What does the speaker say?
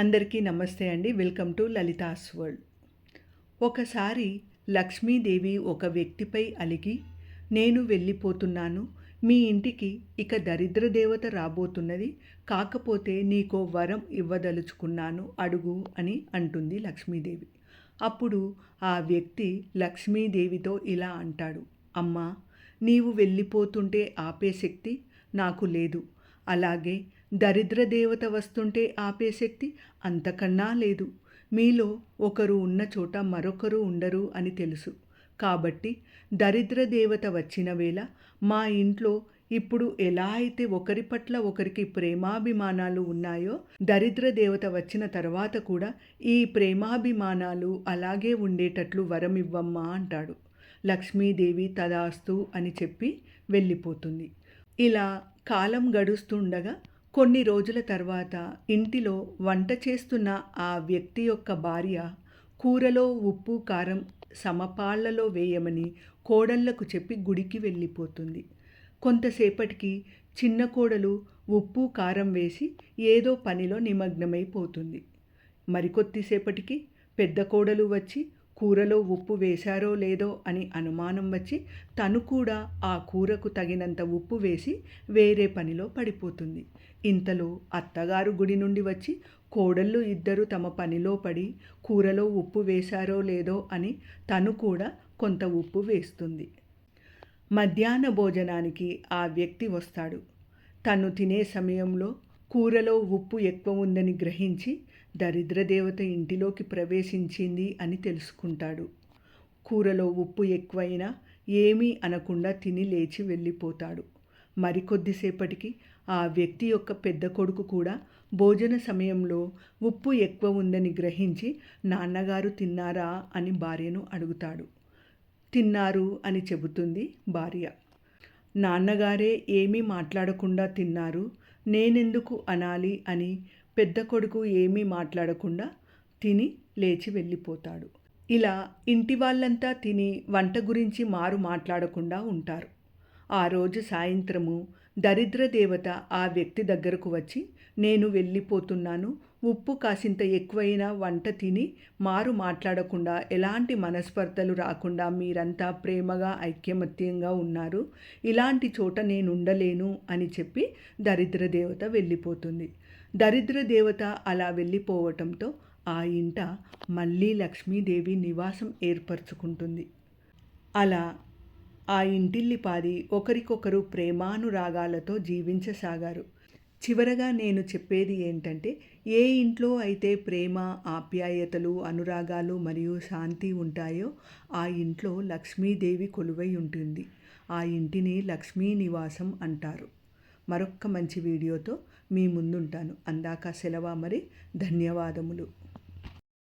అందరికీ నమస్తే అండి. Welcome to Lalitha's world. ఒకసారి లక్ష్మీదేవి ఒక వ్యక్తిపై అలిగి నేను వెళ్ళిపోతున్నాను మీ ఇంటికి ఇక దరిద్ర దేవత రాబోతున్నది కాకపోతే నీకో వరం ఇవ్వదలుచుకున్నాను అడుగు అని అంటుంది లక్ష్మీదేవి. అప్పుడు ఆ వ్యక్తి లక్ష్మీదేవితో ఇలా అంటాడు అమ్మా నీవు వెళ్ళిపోతుంటే ఆపే శక్తి నాకు లేదు. అలాగే దరిద్ర దేవత వస్తుంటే ఆపే శక్తి అంతకన్నా లేదు. మీలో ఒకరు ఉన్న చోట మరొకరు ఉండరు అని తెలుసు. కాబట్టి దరిద్ర దేవత వచ్చిన వేళ మా ఇంట్లో ఇప్పుడు ఎలా అయితే ఒకరి పట్ల ఒకరికి ప్రేమాభిమానాలు ఉన్నాయో దరిద్ర దేవత వచ్చిన తర్వాత కూడా ఈ ప్రేమాభిమానాలు అలాగే ఉండేటట్లు వరం ఇవ్వమ్మా అంటాడు. లక్ష్మీదేవి తదాస్తు అని చెప్పి వెళ్ళిపోతుంది. ఇలా కాలం గడుస్తుండగా కొన్ని రోజుల తర్వాత ఇంటిలో వంట చేస్తున్న ఆ వ్యక్తి యొక్క భార్య కూరలో ఉప్పు కారం సమపాళ్ళలో వేయమని కోడళ్ళకు చెప్పి గుడికి వెళ్ళిపోతుంది. కొంతసేపటికి చిన్న కోడలు ఉప్పు కారం వేసి ఏదో పనిలో నిమగ్నమైపోతుంది. మరికొద్దిసేపటికి పెద్ద కోడలు వచ్చి కూరలో ఉప్పు వేశారో లేదో అని అనుమానం వచ్చి తను కూడా ఆ కూరకు తగినంత ఉప్పు వేసి వేరే పనిలో పడిపోతుంది. ఇంతలో అత్తగారు గుడి నుండి వచ్చి కోడళ్ళు ఇద్దరు తమ పనిలో పడి కూరలో ఉప్పు వేశారో లేదో అని తను కూడా కొంత ఉప్పు వేస్తుంది. మధ్యాహ్న భోజనానికి ఆ వ్యక్తి వస్తాడు. తను తినే సమయంలో కూరలో ఉప్పు ఎక్కువ ఉందని గ్రహించి దరిద్ర దేవత ఇంటిలోకి ప్రవేశించింది అని తెలుసుకుంటాడు. కూరలో ఉప్పు ఎక్కువైనా ఏమీ అనకుండా తిని లేచి వెళ్ళిపోతాడు. మరికొద్దిసేపటికి ఆ వ్యక్తి యొక్క పెద్ద కొడుకు కూడా భోజన సమయంలో ఉప్పు ఎక్కువ ఉందని గ్రహించి నాన్నగారు తిన్నారా? అని భార్యను అడుగుతాడు. తిన్నారు అని చెబుతుంది భార్య. నాన్నగారే ఏమీ మాట్లాడకుండా తిన్నారు నేనెందుకు అనాలి అని పెద్ద కొడుకు ఏమీ మాట్లాడకుండా తిని లేచి వెళ్ళిపోతాడు. ఇలా ఇంటి వాళ్ళంతా తిని వంట గురించి మారు మాట్లాడకుండా ఉంటారు. ఆ రోజు సాయంత్రము దరిద్ర దేవత ఆ వ్యక్తి దగ్గరకు వచ్చి నేను వెళ్ళిపోతున్నాను. ఉప్పు కాసింత ఎక్కువైన వంట తిని మారు మాట్లాడకుండా ఎలాంటి మనస్పర్ధలు రాకుండా మీరంతా ప్రేమగా ఐక్యమత్యంగా ఉన్నారు. ఇలాంటి చోట నేను ఉండలేను అని చెప్పి దరిద్ర దేవత వెళ్ళిపోతుంది. దరిద్ర దేవత అలా వెళ్ళిపోవటంతో ఆ ఇంట మళ్ళీ లక్ష్మీదేవి నివాసం ఏర్పరచుకుంటుంది. అలా ఆ ఇంటిల్లిపాది ఒకరికొకరు ప్రేమానురాగాలతో జీవించసాగారు. చివరగా నేను చెప్పేది ఏంటంటే ఏ ఇంట్లో అయితే ప్రేమ ఆప్యాయతలు అనురాగాలు మరియు శాంతి ఉంటాయో ఆ ఇంట్లో లక్ష్మీదేవి కొలువై ఉంటుంది. ఆ ఇంటిని లక్ష్మీ నివాసం అంటారు. మరొక్క మంచి వీడియోతో మీ ముందుంటాను. అందాక సెలవా మరి? ధన్యవాదములు.